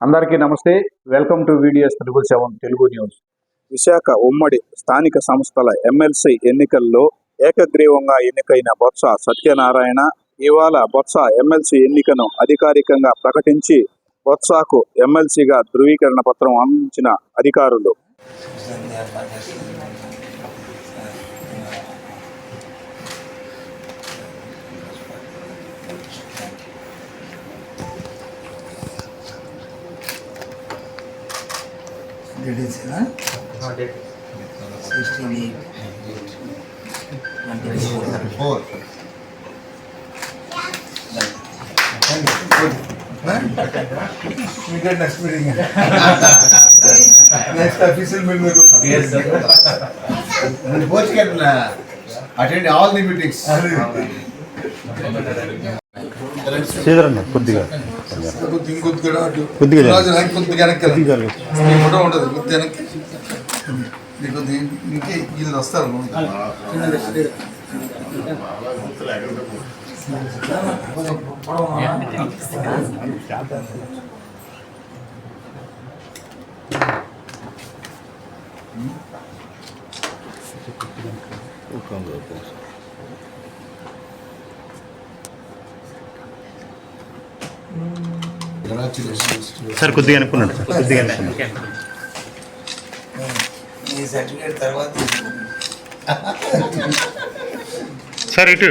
అందరికీ నమస్తే. Welcome to videos triple seven Telugu news Visakha ఉమ్మడి స్థానిక సంస్థల ఎమ్మెల్సీ ఎన్నికల్లో ఏకగ్రీవంగా ఎన్నికైన బొత్స సత్యనారాయణ ఇవాళ బొత్స ఎమ్మెల్సీ ఎన్నికను అధికారికంగా ప్రకటించి బొత్సకు ఎమ్మెల్సీగా ధృవీకరణ పత్రం అందించిన అధికారులు. Date is huh? Sixteen eight. Twenty four. We get next meeting. next official meeting. Yes, sir. And both can uh, attend all the meetings. శ్రీధరన్న కొద్దిగా కొద్ది. కొద్దిగా వెనక్కి కొద్దిగా వెనక్కి. కొద్దిగా. ఈ ఫోటో ఉంటుంది కొద్దిగా వెనక్కి నీకు కొద్ది ఇంకే వీళ్ళు వస్తారు సార్ కొద్దిగా అనుకున్నాడు సార్ కొద్దిగా అనుకున్నాడు ఈ సర్టిఫికేట్ తర్వాత సార్ ఇటు.